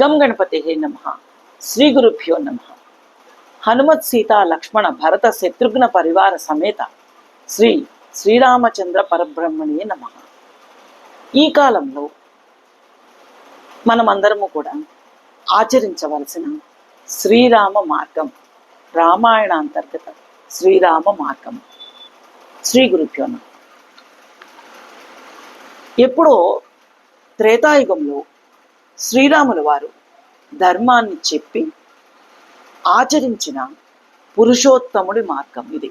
గం గణపతి నమ. శ్రీ గురుభ్యో నమ. హనుమత్ సీత లక్ష్మణ భరత శత్రుఘ్న పరివార సమేత శ్రీ శ్రీరామచంద్ర పరబ్రహ్మణే నమ. ఈ కాలంలో మనమందరము కూడా ఆచరించవలసిన శ్రీరామ మార్గం రామాయణ అంతర్గత శ్రీరామ మార్గం. శ్రీ గురుభ్యో నమః. ఎప్పుడో త్రేతాయుగంలో శ్రీరాముల వారు ధర్మాన్ని చెప్పి ఆచరించిన పురుషోత్తముడి మార్గం ఇది.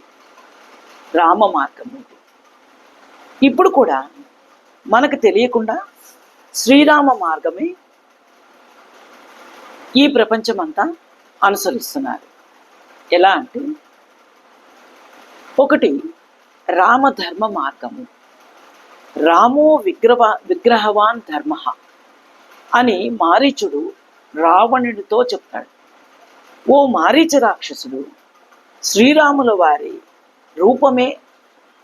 రామ మార్గం ఇది. ఇప్పుడు కూడా మనకు తెలియకుండా శ్రీరామ మార్గమే ఈ ప్రపంచమంతా అనుసరిస్తున్నారు. ఎలా అంటే ఒకటి రామధర్మ మార్గము. రామో విగ్రహ విగ్రహవాన్ ధర్మ. అని మారీచుడు రావణుడితో చెప్తాడు. ఓ మారీచ రాక్షసుడు శ్రీరాముల వారి రూపమే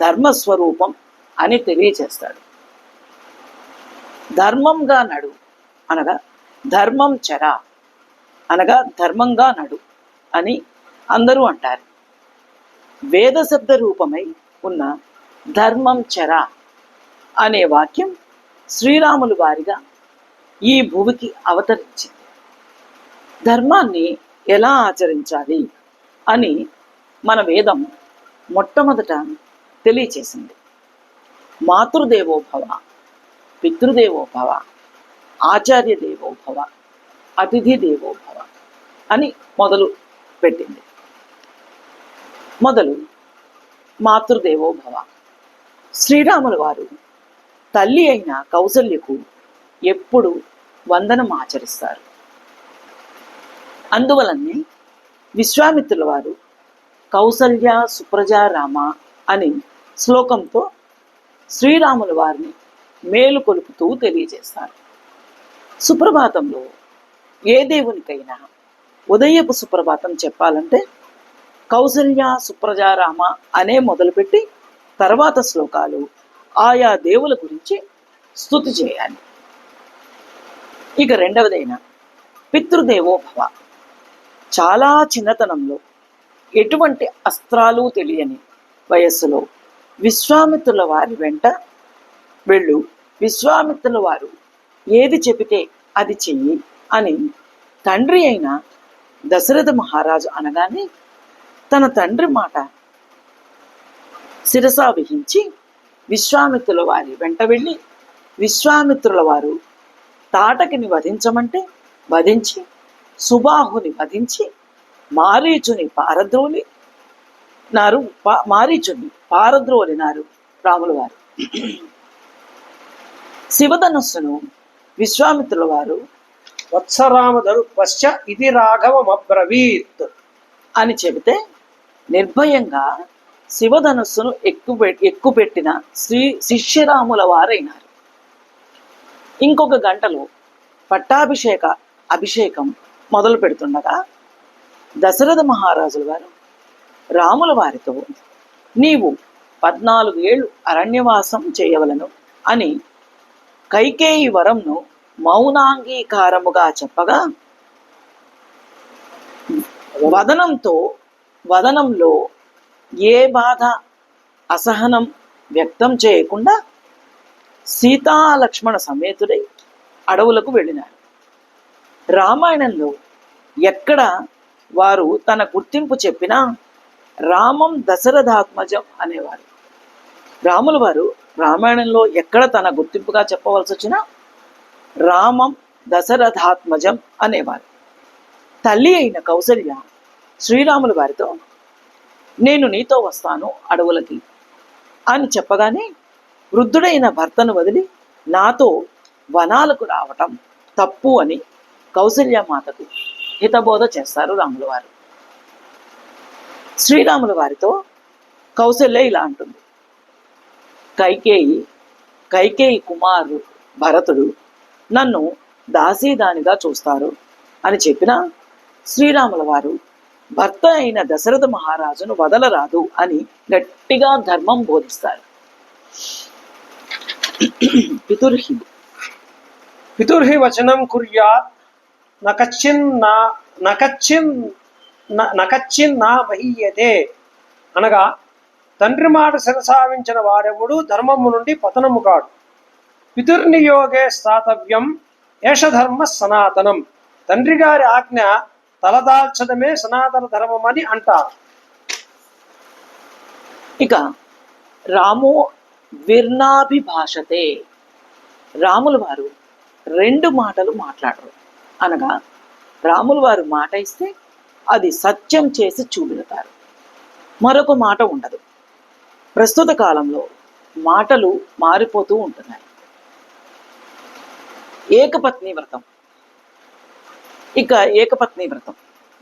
ధర్మస్వరూపం అని తెలియచేస్తాడు. ధర్మంగా నడు అనగా ధర్మం చర అనగా ధర్మంగా నడు అని అందరూ అంటారు. వేద శబ్ద రూపమై ఉన్న ధర్మం చర అనే వాక్యం శ్రీరాములు వారిగా ఈ భూమికి అవతరించింది. ధర్మాన్ని ఎలా ఆచరించాలి అని మన వేదం మొట్టమొదట తెలియచేసింది. మాతృదేవోభవ పితృదేవోభవ ఆచార్య దేవోభవ అతిథి దేవోభవ అని మొదలు పెట్టింది. మొదలు మాతృదేవోభవ. శ్రీరాముల వారు తల్లి అయిన కౌసల్యకు ఎప్పుడు వందనం ఆచరిస్తారు. అందువలనే విశ్వామిత్రుల వారు కౌసల్య సుప్రజారామ అని శ్లోకంతో శ్రీరాముల వారిని మేలు కొలుపుతూ తెలియజేస్తారు. సుప్రభాతంలో ఏ దేవునికైనా ఉదయపు సుప్రభాతం చెప్పాలంటే కౌసల్య సుప్రజారామ అనే మొదలుపెట్టి తర్వాత శ్లోకాలు ఆయా దేవుల గురించి స్థుతి చేయాలి. ఇక రెండవదైన పితృదేవోభవ చాలా చిన్నతనంలో ఎటువంటి అస్త్రాలు తెలియని వయస్సులో విశ్వామిత్రుల వారి వెంట వెళ్ళు. విశ్వామిత్రుల వారు ఏది చెబితే అది చెయ్యి అని తండ్రి అయిన దశరథ మహారాజు అనగానే తన తండ్రి మాట శిరసా విహించి విశ్వామిత్రుల వారి వెంట వెళ్ళి విశ్వామిత్రుల వారు తాటకిని వధించమంటే వధించి సుబాహుని వధించి మారీచుని పారద్రోలి నారు మారీచుని పారద్రోలినారు రాముల వారు. శివధనుస్సును విశ్వామిత్రుల వారు వత్సరామధను పశ్చ ఇది రాఘవమబ్రవీత్ అని చెబితే నిర్భయంగా శివధనుస్సును ఎక్కువ ఎక్కుపెట్టిన శ్రీ శిష్యరాముల వారైనారు. ఇంకొక గంటలో పట్టాభిషేక అభిషేకం మొదలు పెడుతుండగా దశరథ మహారాజుల వారు రాముల వారితో నీవు పద్నాలుగు ఏళ్ళు అరణ్యవాసం చేయవలను అని కైకేయి వరంను మౌనాంగీకారముగా చెప్పగా వదనంతో వదనంలో ఏ బాధ అసహనం వ్యక్తం చేయకుండా సీతాలక్ష్మణ సమేతుడై అడవులకు వెళ్ళినారు రామాయణంలో ఎక్కడ వారు తన గుర్తింపు చెప్పినా రామం దశరథాత్మజం అనేవారు. రాముల వారు రామాయణంలో ఎక్కడ తన గుర్తింపుగా చెప్పవలసి వచ్చినా రామం దశరథాత్మజం అనేవారు. తల్లి అయిన కౌసల్య శ్రీరాముల వారితో నేను నీతో వస్తాను అడవులకి అని చెప్పగానే వృద్ధుడైన భర్తను వదిలి నాతో వనాలకు రావటం తప్పు అని కౌసల్య మాతకు హితబోధ చేస్తారు రాముల వారు. శ్రీరాముల వారితో కౌసల్య ఇలా అంటుంది. కైకేయి కైకేయి కుమారు భరతుడు నన్ను దాసీదానిగా చూస్తారు అని చెప్పిన శ్రీరాముల వారు భర్త అయిన దశరథ మహారాజును వదలరాదు అని గట్టిగా ధర్మం బోధిస్తారు. పితుర్హి పితుర్హి వచనం కుర్యాత్ నకచ్చిన్ నా నకచ్చిన్ నకచ్చిన్ నా మహీయతే అనగా తండ్రి మాట శిరసావించిన వాడెవడు ధర్మము నుండి పతనము కాడు. పితుర్నియోగే స్థాతవ్యం ఏషధర్మ సనాతనం. తండ్రి గారి ఆజ్ఞ తలదాల్చడమే సనాతన ధర్మం అని అంటారు. ఇక రాము విర్నాభిభాషతే. రాముల వారు రెండు మాటలు మాట్లాడరు. అనగా రాముల వారు మాట ఇస్తే అది సత్యం చేసి చూపెడతారు. మరొక మాట ఉండదు. ప్రస్తుత కాలంలో మాటలు మారిపోతూ ఉంటున్నాయి. ఏకపత్ని వ్రతం. ఇక ఏకపత్ని వ్రతం.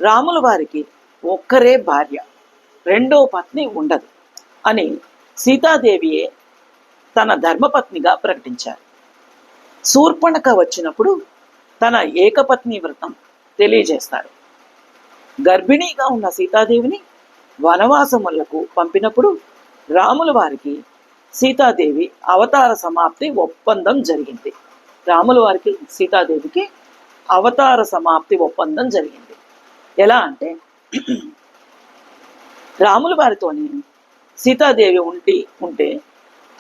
రాముల వారికి ఒక్కరే భార్య రెండో పత్ని ఉండదు. అని సీతాదేవియే తన ధర్మపత్నిగా ప్రకటించారు. శూర్పణక వచ్చినప్పుడు తన ఏకపత్ని వ్రతం తెలియజేస్తారు గర్భిణీగా ఉన్న సీతాదేవిని వనవాసములకు పంపినప్పుడు రాముల వారికి సీతాదేవి అవతార సమాప్తి ఒప్పందం జరిగింది. రాముల వారికి సీతాదేవికి అవతార సమాప్తి ఒప్పందం జరిగింది. ఎలా అంటే రాముల వారితోని సీతాదేవి ఉండి ఉంటే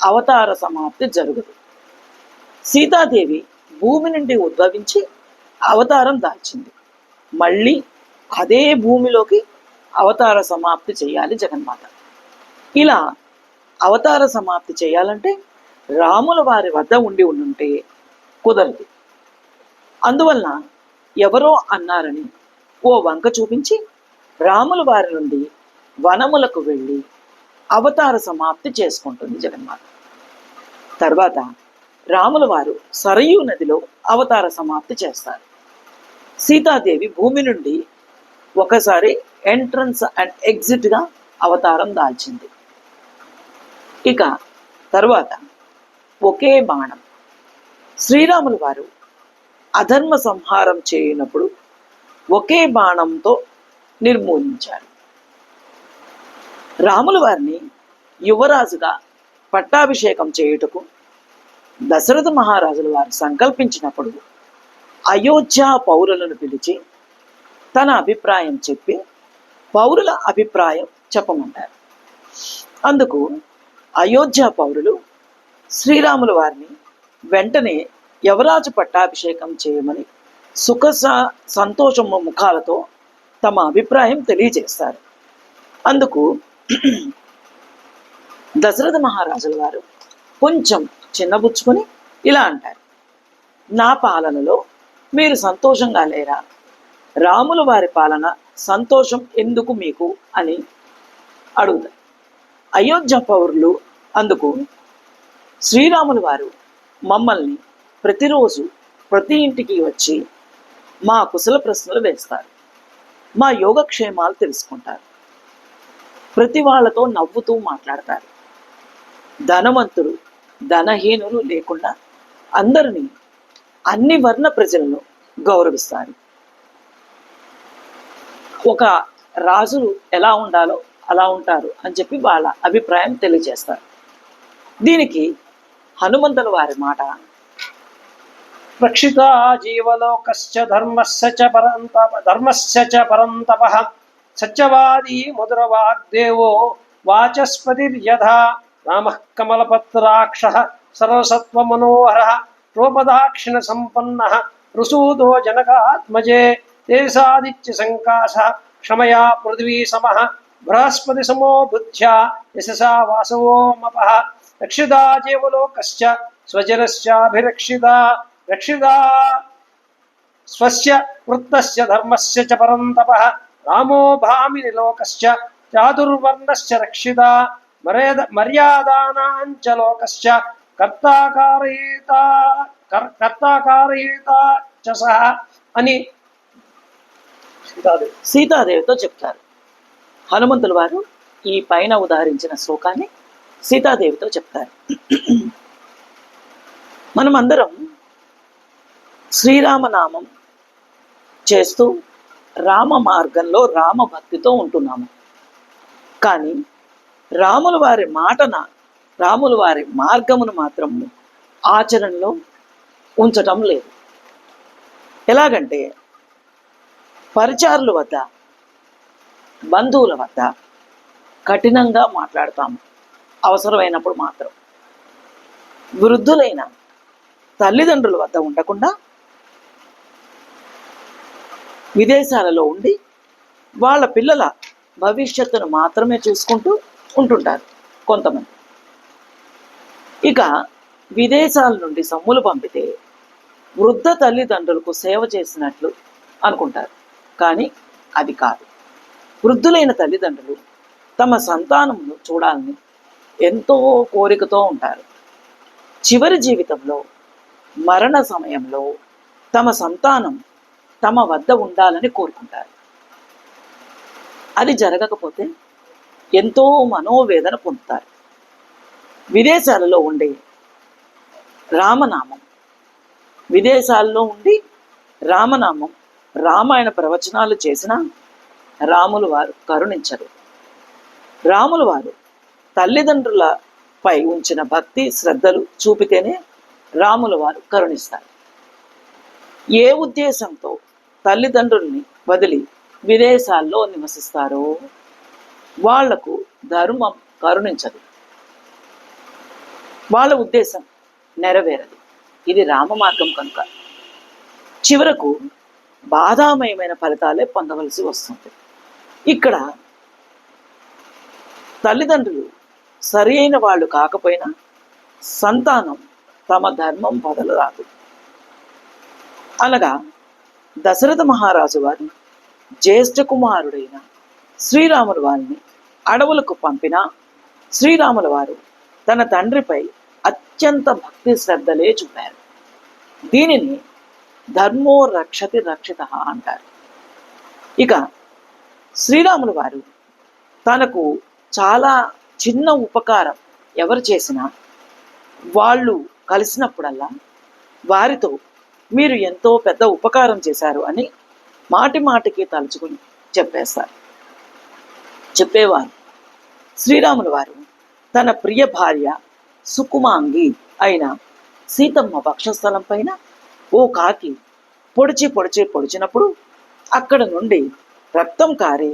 అవతార సమాప్తి జరుగుదు సీతాదేవి భూమి నుండి ఉద్భవించి అవతారం దాల్చింది. మళ్ళీ అదే భూమిలోకి అవతార సమాప్తి చేయాలి జగన్మాత. ఇలా అవతార సమాప్తి చేయాలంటే రాముల వారి వద్ద ఉండి ఉండుంటే కుదరదు. అందువలన ఎవరో అన్నారని ఓ వంక చూపించి రాముల వారి నుండి వనములకు వెళ్ళి అవతార సమాప్తి చేసుకుంటుంది జగన్మాత. తర్వాత రాముల వారు సరయూ నదిలో అవతార సమాప్తి చేస్తారు. సీతాదేవి భూమి నుండి ఒకసారి ఎంట్రన్స్ అండ్ ఎగ్జిట్గా అవతారం దాల్చింది. ఇక తర్వాత ఒకే బాణం. శ్రీరాములు వారు అధర్మ సంహారం చేయనప్పుడు ఒకే బాణంతో నిర్మూలించారు. రాముల వారిని యువరాజుగా పట్టాభిషేకం చేయుటకు దశరథ మహారాజుల వారు సంకల్పించినప్పుడు అయోధ్య పౌరులను పిలిచి తన అభిప్రాయం చెప్పి పౌరుల అభిప్రాయం చెప్పమంటారు. అందుకు అయోధ్య పౌరులు శ్రీరాముల వారిని వెంటనే యవరాజు పట్టాభిషేకం చేయమని సుఖ సంతోషము ముఖాలతో తమ అభిప్రాయం తెలియజేస్తారు. అందుకు దశరథ మహారాజుల వారు కొంచెం చిన్నబుచ్చుకొని ఇలా అంటారు. నా పాలనలో మీరు సంతోషంగా లేరా? రాముల వారి పాలన సంతోషం ఎందుకు మీకు అని అడుగుతారు. అయోధ్య పౌరులు అందుకు శ్రీరాములు వారు మమ్మల్ని ప్రతిరోజు ప్రతి ఇంటికి వచ్చి మా కుశల ప్రశ్నలు వేస్తారు. మా యోగక్షేమాలు తెలుసుకుంటారు. ప్రతి వాళ్ళతో నవ్వుతూ మాట్లాడతారు. ధనవంతులు ధనహీనులు లేకుండా అందరినీ అన్ని వర్ణ ప్రజలను గౌరవిస్తారు. ఒక రాజులు ఎలా ఉండాలో అలా ఉంటారు అని చెప్పి వాళ్ళ అభిప్రాయం తెలియజేస్తారు. దీనికి హనుమంతుల వారి మాట రక్షితా జీవలోకస్య ధర్మస్య చ పరంతప ధర్మస్య చ పరంతప सत्यवादी मधुरवाग्देवो वाचस्पतिर्यथा। रामः रोपदाक्षिण सर्वसत्त्वमनोहरः रोपदाक्षिणसम्पन्नः ऋसूदो जनकात्मजे तेसादित्यसङ्कासः क्षमया पृथ्वी सम बृहस्पति समो बुद्ध्या, यशसा वासवोमपः रक्षिता जीवलोकश्च स्वजनस्याभिरक्षिता रक्षिता स्वस्य वृत्तस्य धर्मस्य च परन्तपः। రామో భామిని లోకశ్చ చాతుర్వర్ణశ్చ రక్షిత మర్యాద మర్యాదానాంచ లోకశ్చ కర్తాకారయిత కర్- కర్తాకారయిత చ సహ అని సీతాదేవి. సీతాదేవితో చెప్తారు. హనుమంతుల వారు ఈ పైన ఉదాహరించిన శ్లోకాన్ని సీతాదేవితో చెప్తారు. మనమందరం శ్రీరామనామం చేస్తూ రామ మార్గంలో రామ భక్తితో ఉంటున్నాము. కానీ రాముల వారి మాటన రాముల వారి మార్గమును మాత్రం ఆచరణలో ఉంచటం లేదు. ఎలాగంటే పరిచారుల వద్ద బంధువుల వద్ద కఠినంగా మాట్లాడతాము. అవసరమైనప్పుడు మాత్రం. వృద్ధులైన తల్లిదండ్రుల వద్ద ఉండకుండా విదేశాలలో ఉండి వాళ్ళ పిల్లల భవిష్యత్తును మాత్రమే చూసుకుంటూ ఉంటుంటారు కొంతమంది. ఇక విదేశాల నుండి సొమ్ములు పంపితే వృద్ధ తల్లిదండ్రులకు సేవ చేసినట్లు అనుకుంటారు. కానీ అది కాదు. వృద్ధులైన తల్లిదండ్రులు తమ సంతానమును చూడాలని ఎంతో కోరికతో ఉంటారు. చివరి జీవితంలో మరణ సమయంలో తమ సంతానం తమ వద్ద ఉండాలని కోరుకుంటారు. అది జరగకపోతే ఎంతో మనోవేదన పొందుతారు. విదేశాలలో ఉండే రామనామం విదేశాల్లో ఉండి రామనామం రామాయణ ప్రవచనాలు చేసిన రాములు వారు కరుణించరు. రాములు వారు తల్లిదండ్రులపై ఉంచిన భక్తి శ్రద్ధలు చూపితేనే రాముల వారు కరుణిస్తారు. ఏ ఉద్దేశంతో తల్లిదండ్రుల్ని వదిలి విదేశాల్లో నివసిస్తారో. వాళ్ళకు ధర్మం కరుణించదు. వాళ్ళ ఉద్దేశం నెరవేరదు. ఇది రామ మార్గం కనుక. చివరకు బాధామయమైన ఫలితాలే పొందవలసి వస్తుంది. ఇక్కడ తల్లిదండ్రులు సరి అయిన వాళ్ళు కాకపోయినా సంతానం తమ ధర్మం వదలరాదు. అనగా దశరథ మహారాజు వారి జ్యేష్ఠ కుమారుడైన శ్రీరాములు వారిని అడవులకు పంపిన శ్రీరాముల వారు తన తండ్రిపై అత్యంత భక్తి శ్రద్ధలే చూపారు. దీనిని ధర్మో రక్షతి రక్షిత అంటారు. ఇక శ్రీరాములు వారు తనకు చాలా చిన్న ఉపకారం ఎవరు చేసినా వాళ్ళు కలిసినప్పుడల్లా వారితో మీరు ఎంతో పెద్ద ఉపకారం చేశారు అని మాటి మాటికి తలుచుకుని చెప్పేస్తారు. చెప్పేవారు. శ్రీరాములు వారు తన ప్రియ భార్య సుకుమాంగి అయిన సీతమ్మ వక్షస్థలం పైన ఓ కాకి పొడిచి పొడిచి పొడిచినప్పుడు అక్కడ నుండి రక్తం కారి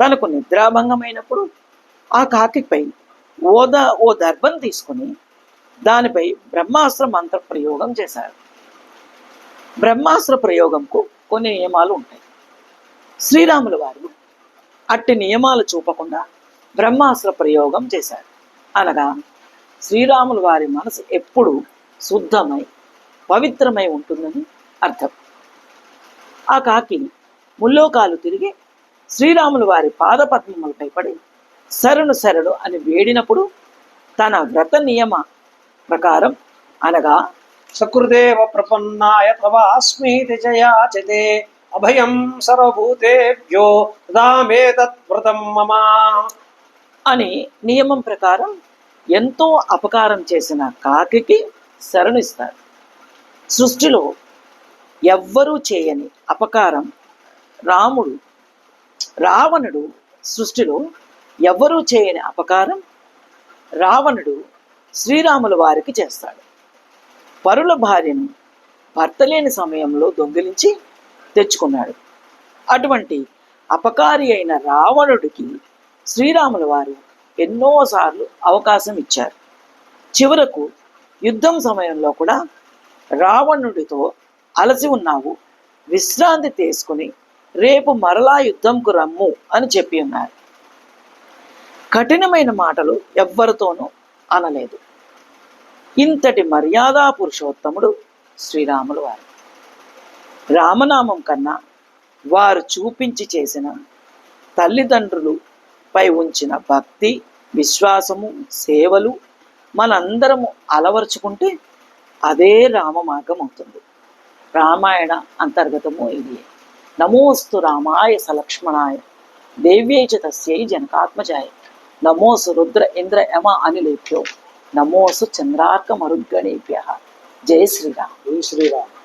తనకు నిద్రాభంగమైనప్పుడు ఆ కాకిపై ఓద ఓ దర్భం తీసుకుని దానిపై బ్రహ్మాస్త్ర మంత్ర ప్రయోగం చేశారు. బ్రహ్మాస్త్ర ప్రయోగంకు కొన్ని నియమాలు ఉంటాయి. శ్రీరాములు వారు అట్టి నియమాలు చూపకుండా బ్రహ్మాస్త్ర ప్రయోగం చేశారు. అనగా శ్రీరాములు వారి మనసు ఎప్పుడు శుద్ధమై పవిత్రమై ఉంటుందని అర్థం. ఆ కాకి ముల్లోకాలు తిరిగి శ్రీరాములు వారి పాదపద్మములపై పడి శరణు శరణు అని వేడినప్పుడు తన వ్రత నియమ ప్రకారం అనగా సకృదేవ ప్రపన్నాయ తవాస్మీతి జయాచితే అభయం సర్వభూతేభ్యో దామే తత్వ్రతం మమ. అని నియమం ప్రకారం ఎంతో అపకారం చేసిన కాకికి శరణిస్తారు. సృష్టిలో ఎవ్వరూ చేయని అపకారం రాముడు రావణుడు సృష్టిలో ఎవ్వరూ చేయని అపకారం రావణుడు శ్రీరాముల వారికి చేస్తాడు. పరుల భార్యను భర్త లేని సమయంలో దొంగిలించి తెచ్చుకున్నాడు. అటువంటి అపకారి అయిన రావణుడికి శ్రీరాముల వారు ఎన్నోసార్లు అవకాశం ఇచ్చారు. చివరకు యుద్ధం సమయంలో కూడా రావణుడితో అలసి ఉన్నావు విశ్రాంతి తీసుకుని రేపు మరలా యుద్ధంకు రమ్ము అని చెప్పి ఉన్నారు. కఠినమైన మాటలు ఎవ్వరితోనూ అనలేదు. ఇంతటి మర్యాదా పురుషోత్తముడు శ్రీరాములు వారు. రామనామం కన్నా వారు చూపించి చేసిన తల్లిదండ్రులు పై ఉంచిన భక్తి విశ్వాసము సేవలు మనందరము అలవరుచుకుంటే అదే రామ మార్గం అవుతుంది రామాయణ అంతర్గతము ఇది. నమోస్తు రామాయ సలక్ష్మణాయ దేవ్యై చ తస్యై జనకాత్మజాయ. నమోసు రుద్ర ఇంద్ర యమ అనిలేభ్యో నమోసు చంద్రార్క మరుద్గణేభ్య జయ శ్రీరామ్. జయ శ్రీరామ్.